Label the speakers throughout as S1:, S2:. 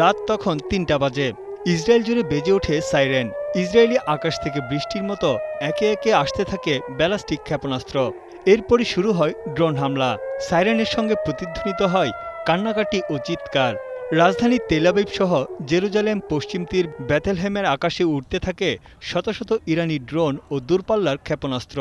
S1: রাত তখন তিনটা বাজে। ইসরায়েল জুড়ে বেজে ওঠে সাইরেন। ইসরায়েলি আকাশ থেকে বৃষ্টির মতো একে একে আসতে থাকে ব্যালাস্টিক ক্ষেপণাস্ত্র। এরপরই শুরু হয় ড্রোন হামলা। সাইরেনের সঙ্গে প্রতিধ্বনিত হয় কান্নাকাটি ও চিৎকার। রাজধানী তেলাবিব সহ জেরুজালেম পশ্চিম তীর ব্যাথেলহেমের আকাশে উঠতে থাকে শত শত ইরানি ড্রোন ও দূরপাল্লার ক্ষেপণাস্ত্র।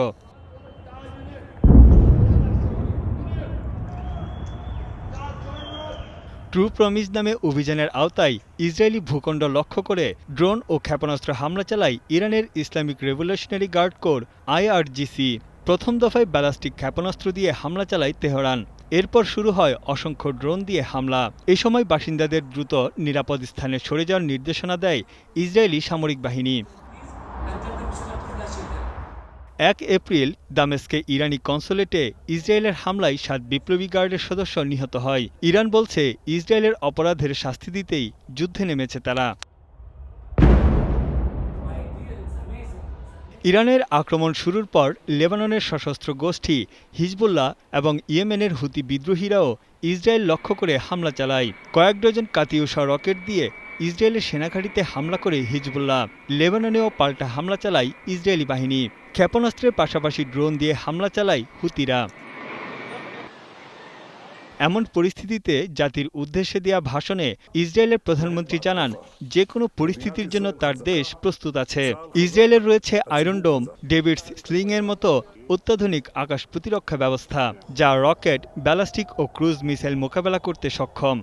S1: ট্রু প্রমিস নামে অভিযানের আওতায় ইসরায়েলি ভূখণ্ড লক্ষ্য করে ড্রোন ও ক্ষেপণাস্ত্র হামলা চালায় ইরানের Islamic revolutionary guard corps IRGC. প্রথম দফায় ব্যালাস্টিক ক্ষেপণাস্ত্র দিয়ে হামলা চালায় তেহরান। এরপর শুরু হয় অসংখ্য ড্রোন দিয়ে হামলা। এ সময় বাসিন্দাদের দ্রুত নিরাপদ স্থানে সরে যাওয়ার নির্দেশনা দেয় ইসরায়েলি সামরিক বাহিনী। এক এপ্রিল দামেস্কে ইরানি কনসুলেটে ইসরায়েলের হামলায় সাত বিপ্লবী গার্ডের সদস্য নিহত হয়। ইরান বলছে, ইসরায়েলের অপরাধের শাস্তি দিতেই যুদ্ধে নেমেছে তারা। ইরানের আক্রমণ শুরুর পর লেবাননের সশস্ত্র গোষ্ঠী হিজবুল্লাহ এবং ইয়েমেনের হুতি বিদ্রোহীরাও ইসরায়েল লক্ষ্য করে হামলা চালায়। কয়েক ডজন কাতিউষা রকেট দিয়ে ইসরায়েলের সেনাঘাঁটিতে হামলা করে হিজবুল্লাহ। লেবাননেও পাল্টা হামলা চালায় ইসরায়েলি বাহিনী। ক্ষেপণাস্ত্রের পাশাপাশি ড্রোন দিয়ে হামলা চালায় হুতিরা। এমন পরিস্থিতিতে জাতির উদ্দেশ্যে দেয়া ভাষণে ইসরায়েলের প্রধানমন্ত্রী জানান যে কোনো পরিস্থিতির জন্য তার দেশ প্রস্তুত আছে। ইসরায়েলের রয়েছে আয়রনডোম ডেভিডস স্লিংয়ের মতো অত্যাধুনিক আকাশ প্রতিরক্ষা ব্যবস্থা, যা রকেট, ব্যালাস্টিক ও ক্রুজ মিসাইল মোকাবেলা করতে সক্ষম।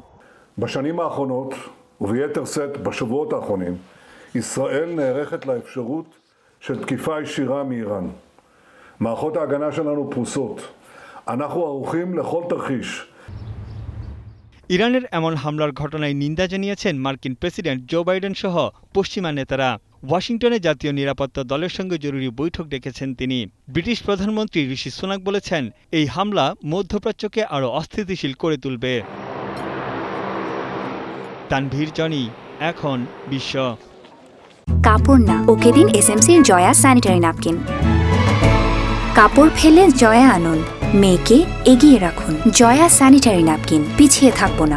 S2: וביתר שאת בשבועות האחרונים, ישראל נערכת לאפשרות של תקיפה ישירה מאיראן. מערכות ההגנה שלנו פרוסות. אנחנו ערוכים לכל תרחיש.
S1: ইরানের এমন হামলার ঘটনায় নিন্দা জানিয়েছেন মার্কিন প্রেসিডেন্ট জো বাইডেন সহ পশ্চিমা নেতারা ওয়াশিংটনে জাতীয় নিরাপত্তা দলের সঙ্গে জরুরি বৈঠক ডেকেছেন তিনি ব্রিটিশ প্রধানমন্ত্রী ঋষি সোনাক বলেছেন এই হামলা মধ্যপ্রাচ্যকে আরও অস্থিতিশীল করে তুলবে তানভীর জনি, এখন বিশ্ব।
S3: কাপড় না, ওকে দিন এসএমসির জয়া স্যানিটারি ন্যাপকিন কাপড় ফেলে জয়া আনুন, মেয়েকে এগিয়ে রাখুন, জয়া স্যানিটারি ন্যাপকিন পিছিয়ে থাকব না।